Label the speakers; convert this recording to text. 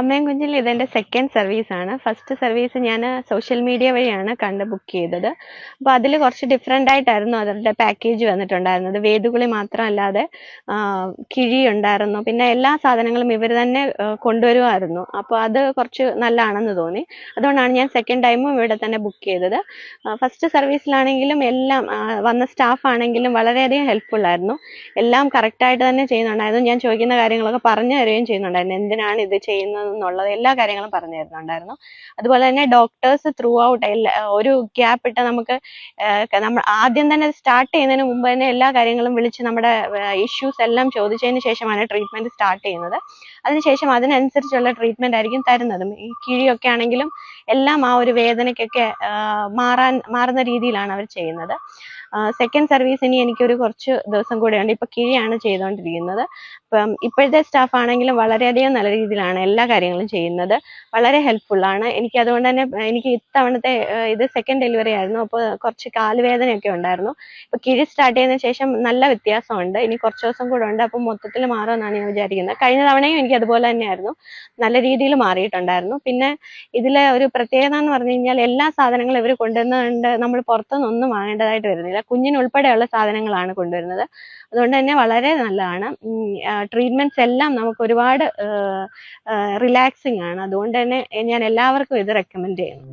Speaker 1: അമ്മയും കുഞ്ഞിൽ ഇതെന്റെ സെക്കൻഡ് സർവീസ് ആണ്. ഫസ്റ്റ് സർവീസ് ഞാൻ സോഷ്യൽ മീഡിയ വഴിയാണ് കണ്ട് ബുക്ക് ചെയ്തത്. അപ്പോൾ അതിൽ കുറച്ച് ഡിഫറെന്റ് ആയിട്ടായിരുന്നു അവരുടെ പാക്കേജ് വന്നിട്ടുണ്ടായിരുന്നത്. വേദുകുളി മാത്രമല്ലാതെ കിഴി ഉണ്ടായിരുന്നു. പിന്നെ എല്ലാ സാധനങ്ങളും ഇവർ തന്നെ കൊണ്ടുവരുമായിരുന്നു. അപ്പോൾ അത് കുറച്ച് നല്ലതാണെന്ന് തോന്നി. അതുകൊണ്ടാണ് ഞാൻ സെക്കൻഡ് ടൈമും ഇവിടെ തന്നെ ബുക്ക് ചെയ്തത്. ഫസ്റ്റ് സർവീസിലാണെങ്കിലും എല്ലാം വന്ന സ്റ്റാഫ് ആണെങ്കിലും വളരെയധികം ഹെൽപ്ഫുൾ ആയിരുന്നു. എല്ലാം കറക്റ്റായിട്ട് തന്നെ ചെയ്യുന്നുണ്ടായിരുന്നു. ഞാൻ ചോദിക്കുന്ന കാര്യങ്ങളൊക്കെ പറഞ്ഞു തരികയും ചെയ്യുന്നുണ്ടായിരുന്നു. എന്തിനാണ് ഇത് ചെയ്യുന്നത്? എന്നുള്ളത് എല്ലാ കാര്യങ്ങളും പറഞ്ഞു തരുന്നുണ്ടായിരുന്നു അതുപോലെ തന്നെ ഡോക്ടേഴ്സ് ത്രൂ ഔട്ട് എല്ലാ ഒരു ഗ്യാപ്പ് ഇട്ട് നമുക്ക് നമ്മൾ ആദ്യം തന്നെ സ്റ്റാർട്ട് ചെയ്യുന്നതിന് മുമ്പ് തന്നെ എല്ലാ കാര്യങ്ങളും വിളിച്ച് നമ്മുടെ ഇഷ്യൂസ് എല്ലാം ചോദിച്ചതിന് ശേഷമാണ് ട്രീറ്റ്മെന്റ് സ്റ്റാർട്ട് ചെയ്യുന്നത്. അതിനുശേഷം അതിനനുസരിച്ചുള്ള ട്രീറ്റ്മെന്റ് ആയിരിക്കും തരുന്നതും. ഈ കിഴിയൊക്കെ ആണെങ്കിലും എല്ലാം ആ ഒരു വേദനയ്ക്കൊക്കെ മാറാൻ മാറുന്ന രീതിയിലാണ് അവർ ചെയ്യുന്നത്. സെക്കൻഡ് സർവീസ് ഇനി എനിക്കൊരു കുറച്ച് ദിവസം കൂടെ ഉണ്ട് ഇപ്പൊ കിഴിയാണ് ചെയ്തുകൊണ്ടിരിക്കുന്നത് അപ്പം ഇപ്പോഴത്തെ സ്റ്റാഫ് ആണെങ്കിലും വളരെയധികം നല്ല രീതിയിലാണ് എല്ലാ കാര്യങ്ങളും ചെയ്യുന്നത്. വളരെ ഹെൽപ്ഫുൾ ആണ്. എനിക്ക് അതുകൊണ്ട് തന്നെ എനിക്ക് ഇത്തവണത്തെ ഇത് സെക്കൻഡ് ഡെലിവറി ആയിരുന്നു. അപ്പോൾ കുറച്ച് കാലുവേദനയൊക്കെ ഉണ്ടായിരുന്നു. ഇപ്പൊ കിഴി സ്റ്റാർട്ട് ചെയ്യുന്ന ശേഷം നല്ല വ്യത്യാസമുണ്ട്. ഇനി കുറച്ച് ദിവസം കൂടെ ഉണ്ട്. അപ്പം മൊത്തത്തിൽ മാറുമെന്നാണ് ഞാൻ വിചാരിക്കുന്നത്. കഴിഞ്ഞ തവണയും എനിക്ക് അതുപോലെ തന്നെയായിരുന്നു. നല്ല രീതിയിൽ മാറിയിട്ടുണ്ടായിരുന്നു. പിന്നെ ഇതിലെ ഒരു പ്രത്യേകത എന്ന് പറഞ്ഞു കഴിഞ്ഞാൽ എല്ലാ സാധനങ്ങളും ഇവർ കൊണ്ടുവന്നുകൊണ്ട് നമ്മൾ പുറത്തുനിന്നൊന്നും വാങ്ങേണ്ടതായിട്ട് വരുന്നില്ല. കുഞ്ഞിനുൾപ്പെടെയുള്ള സാധനങ്ങളാണ് കൊണ്ടുവരുന്നത്. അതുകൊണ്ട് തന്നെ വളരെ നല്ലതാണ്. ട്രീറ്റ്മെന്റ്സ് എല്ലാം നമുക്ക് ഒരുപാട് റിലാക്സിങ് ആണ്. അതുകൊണ്ട് തന്നെ ഞാൻ എല്ലാവർക്കും ഇത് റെക്കമെൻഡ് ചെയ്യുന്നു.